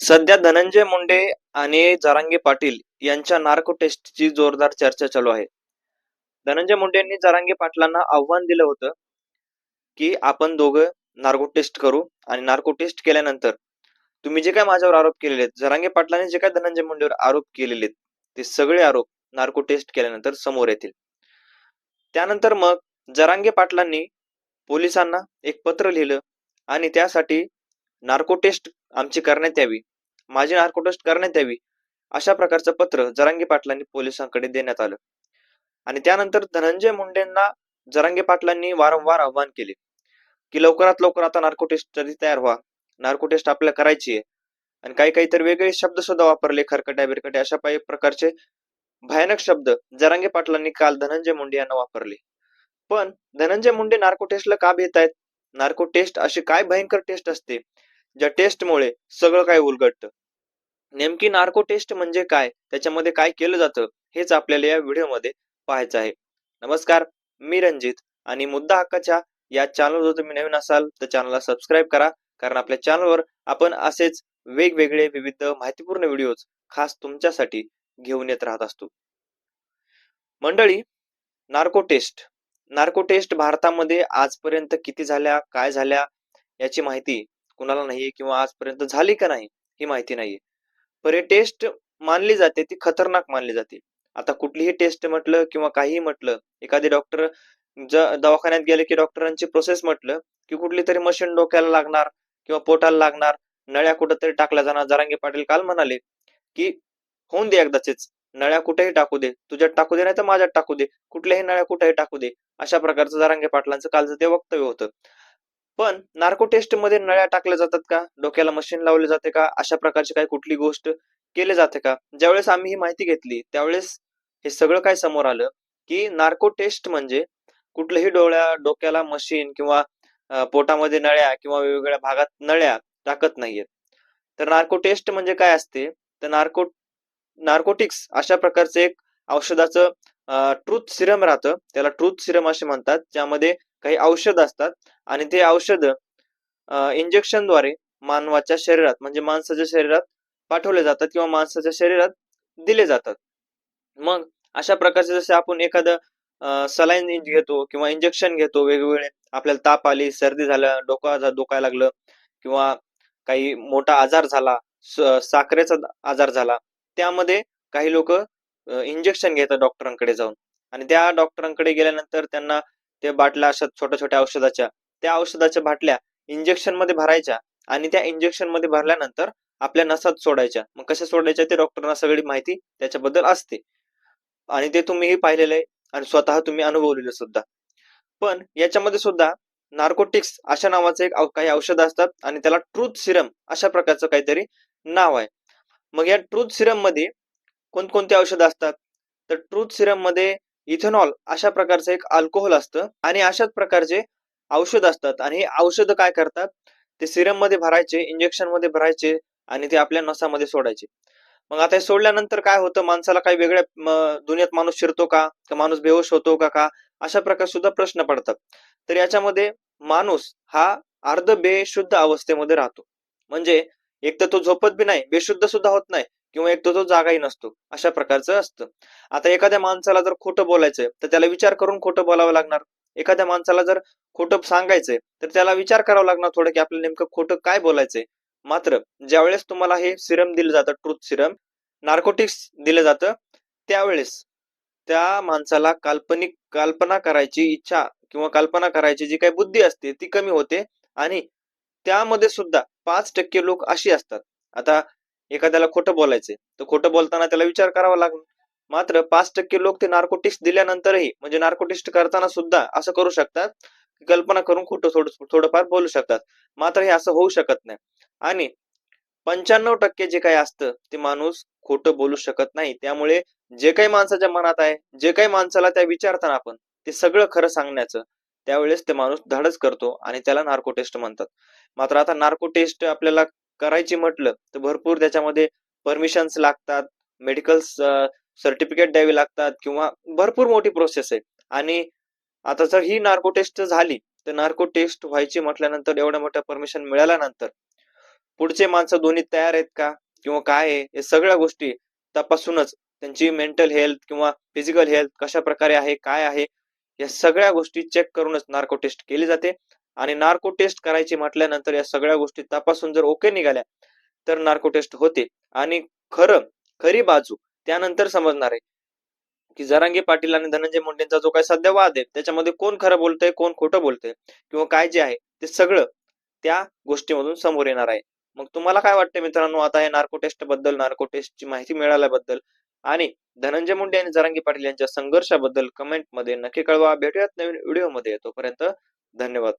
सध्या धनंजय मुंडे आणि जरांगे पाटील यांच्या नार्को टेस्टची जोरदार चर्चा चालू आहे. धनंजय मुंडे यांनी जरांगे पाटलांना आव्हान दिलं होतं की आपण दोघं नार्को टेस्ट करू आणि नार्को टेस्ट केल्यानंतर तुम्ही जे काय माझ्यावर आरोप केलेले आहेत जरांगे पाटलांनी जे काय धनंजय मुंडेवर आरोप केलेले आहेत ते सगळे आरोप नार्को टेस्ट केल्यानंतर समोर येतील. त्यानंतर मग जरांगे पाटलांनी पोलिसांना एक पत्र लिहिलं आणि त्यासाठी नार्को टेस्ट आमची करण्यात यावी माझी नार्को टेस्ट करण्यात यावी अशा प्रकारचं पत्र जरांगे पाटलांनी पोलिसांकडे देण्यात आलं. आणि त्यानंतर धनंजय मुंडेंना जरांगे पाटलांनी वारंवार आव्हान केले की लवकरात लवकर आता नार्को टेस्ट तरी तयार व्हा नार्को टेस्ट आपल्याला करायची आहे. आणि काही काही तर वेगळे शब्द सुद्धा वापरले खरकट्या बिरकट्या अशा काही प्रकारचे भयानक शब्द जरांगे पाटलांनी काल धनंजय मुंडे यांना वापरले. पण धनंजय मुंडे नार्को टेस्टला का भेट आहेत नार्को टेस्ट अशी काय भयंकर टेस्ट असते ज्या टेस्टमुळे सगळं काय उलगडतं. नेमकी नार्को टेस्ट म्हणजे काय? त्याच्यामध्ये काय केलं जातं? हेच आपल्याला या व्हिडिओमध्ये पाहायचं आहे. नमस्कार मी रंजित आणि मुद्दा हक्काच्या या चॅनल जर तुम्ही नवीन असाल तर चॅनलला सबस्क्राईब करा. कारण आपल्या चॅनलवर आपण असेच वेगवेगळे विविध माहितीपूर्ण व्हिडिओज खास तुमच्यासाठी घेऊन येत राहत असतो. मंडळी नार्को टेस्ट नार्को टेस्ट भारतामध्ये आजपर्यंत किती झाल्या? काय झाल्या? याची माहिती कुणाला नाहीये किंवा आजपर्यंत झाली का नाही ही माहिती नाहीये. पण हे टेस्ट मानली जाते ती खतरनाक मानली जाते. आता कुठलीही टेस्ट म्हटलं किंवा काहीही म्हटलं एखादे डॉक्टर दवाखान्यात गेले की डॉक्टरांची प्रोसेस म्हटलं की कुठली तरी मशीन डोक्याला लागणार किंवा पोटाला लागणार नळ्या कुठंतरी टाकल्या जाणार. जरांगे पाटील काल म्हणाले की होऊन दे एकदाचेच. नळ्या कुठेही टाकू दे. तुझ्यात टाकू दे नाही तर माझ्यात टाकू दे. कुठल्याही नळ्या कुठेही टाकू दे. अशा प्रकारचं जरांगे पाटलांचं कालचं ते वक्तव्य होतं. पण नार्को टेस्टमध्ये नळ्या टाकल्या जातात का? डोक्याला मशीन लावले जाते का? अशा प्रकारची काही कुठली गोष्ट केले जाते का? ज्यावेळेस आम्ही ही माहिती घेतली त्यावेळेस हे सगळं काय समोर आलं की नार्को टेस्ट म्हणजे कुठल्याही डोळ्या डोक्याला मशीन किंवा पोटामध्ये नळ्या किंवा वेगवेगळ्या भागात नळ्या टाकत नाहीयेत. तर नार्को टेस्ट म्हणजे काय असते? तर नार्को नार्कोटिक्स अशा प्रकारचं एक औषधाचं ट्रूथ सिरम राहतं. त्याला ट्रूथ सिरम असे म्हणतात. ज्यामध्ये काही औषध असतात आणि ते औषध इंजेक्शनद्वारे मानवाच्या शरीरात म्हणजे माणसाच्या शरीरात पाठवले जातात किंवा माणसाच्या शरीरात दिले जातात. मग अशा प्रकारचे जसे आपण एखादं सलाईन घेतो किंवा इंजेक्शन घेतो वेगवेगळे आपल्याला ताप आली सर्दी झालं डोका दुखायला लागलं किंवा काही मोठा आजार झाला साखरेचा आजार झाला त्यामध्ये काही लोक इंजेक्शन घेतात डॉक्टरांकडे जाऊन. आणि त्या डॉक्टरांकडे गेल्यानंतर त्यांना ते बाटल्या अशा छोट्या छोट्या औषधाच्या. त्या औषधाच्या बाटल्या इंजेक्शनमध्ये भरायच्या आणि त्या इंजेक्शनमध्ये भरल्यानंतर आपल्या नसात सोडायच्या. मग कशा सोडायच्या ते डॉक्टरांना सगळी माहिती त्याच्याबद्दल असते. आणि ते तुम्हीही पाहिलेलं आहे आणि स्वतः तुम्ही अनुभवलेलं सुद्धा. पण याच्यामध्ये सुद्धा नार्कोटिक्स अशा नावाचं एक काही औषध असतात आणि त्याला ट्रूथ सिरम अशा प्रकारचं काहीतरी नाव आहे. मग या ट्रूथ सिरममध्ये कोणकोणती औषधं असतात? तर ट्रूथ सिरममध्ये इथेनॉल अशा प्रकारचं एक अल्कोहोल असतं आणि अशाच प्रकारचे औषध असतात. आणि हे औषध काय करतात? ते सिरममध्ये भरायचे इंजेक्शनमध्ये भरायचे आणि ते आपल्या नसामध्ये सोडायचे. मग आता हे सोडल्यानंतर काय होतं? माणसाला काही वेगळ्या दुनियात माणूस शिरतो का? माणूस बेहोश होतो का का? अशा प्रकार सुद्धा प्रश्न पडतात. तर याच्यामध्ये माणूस हा अर्ध बेशुद्ध अवस्थेमध्ये राहतो. म्हणजे एक तर तो झोपत बी नाही बेशुद्ध सुद्धा होत नाही. किंवा एक तो तो जागाही नसतो. अशा प्रकारचं असतं. आता एखाद्या माणसाला जर खोटं बोलायचंय तर त्याला विचार करून खोटं बोलावं लागणार. एखाद्या माणसाला जर खोटं सांगायचंय तर त्याला विचार करावा लागणार थोडं की आपल्याला नेमकं खोटं काय बोलायचंय. मात्र ज्यावेळेस तुम्हाला हे सिरम दिलं जातं ट्रूथ सिरम नार्कोटिक्स दिलं जातं त्यावेळेस त्या माणसाला काल्पनिक कल्पना करायची इच्छा किंवा कल्पना करायची जी काही बुद्धी असते ती कमी होते. आणि त्यामध्ये सुद्धा पाच टक्के लोक अशी असतात. आता एखाद्याला खोटं बोलायचंय तर खोटं बोलताना त्याला विचार करावा लागणार मात्र पाच टक्के लोक ते नार्कोटिक्स दिल्यानंतरही म्हणजे नार्कोटिक्स करताना सुद्धा असं करू शकतात कल्पना करून खोटं थोडं थोडंफार बोलू शकतात. मात्र हे असं होऊ शकत नाही. आणि पंच्याण्णव टक्के जे काही असतं ते माणूस खोटं बोलू शकत नाही. त्यामुळे जे काही माणसाच्या मनात आहे जे काही माणसाला त्या विचारताना आपण ते सगळं खरं सांगण्याचं त्यावेळेस ते माणूस धाडच करतो आणि त्याला नार्को टेस्ट म्हणतात. मात्र आता नार्को टेस्ट आपल्याला करायची म्हटलं तर भरपूर त्याच्यामध्ये परमिशन्स लागतात मेडिकल सर्टिफिकेट द्यावी लागतात किंवा भरपूर मोठी प्रोसेस आहे आणि आता जर ही नार्को टेस्ट झाली तर नार्को टेस्ट व्हायची म्हटल्यानंतर एवढ्या मोठ्या परमिशन मिळाल्यानंतर पुढचे माणसं दोन्ही तयार आहेत का? किंवा काय आहे? हे सगळ्या गोष्टी तपासूनच त्यांची मेंटल हेल्थ किंवा फिजिकल हेल्थ कशा प्रकारे आहे काय आहे? या सगळ्या गोष्टी चेक करूनच नार्को टेस्ट केली जाते. आणि नार्को टेस्ट करायची म्हटल्यानंतर या सगळ्या गोष्टी तपासून जर ओके निघाल्या तर नार्को टेस्ट होते. आणि खरं खरी बाजू त्यानंतर समजणार आहे. की जरांगी पाटील आणि धनंजय मुंडेंचा जो काही सध्या वाद आहे त्याच्यामध्ये कोण खरं बोलतंय कोण खोटं बोलतंय किंवा काय जे आहे ते सगळं त्या गोष्टीमधून समोर येणार आहे. मग तुम्हाला काय वाटतं मित्रांनो आता हे नार्को टेस्टबद्दल नार्को टेस्टची माहिती मिळाल्याबद्दल? आणि धनंजय मुंडे आणि जरांगी पाटील यांच्या संघर्षाबद्दल कमेंटमध्ये नक्की कळवा. भेटूयात नवीन व्हिडिओमध्ये तोपर्यंत धन्यवाद.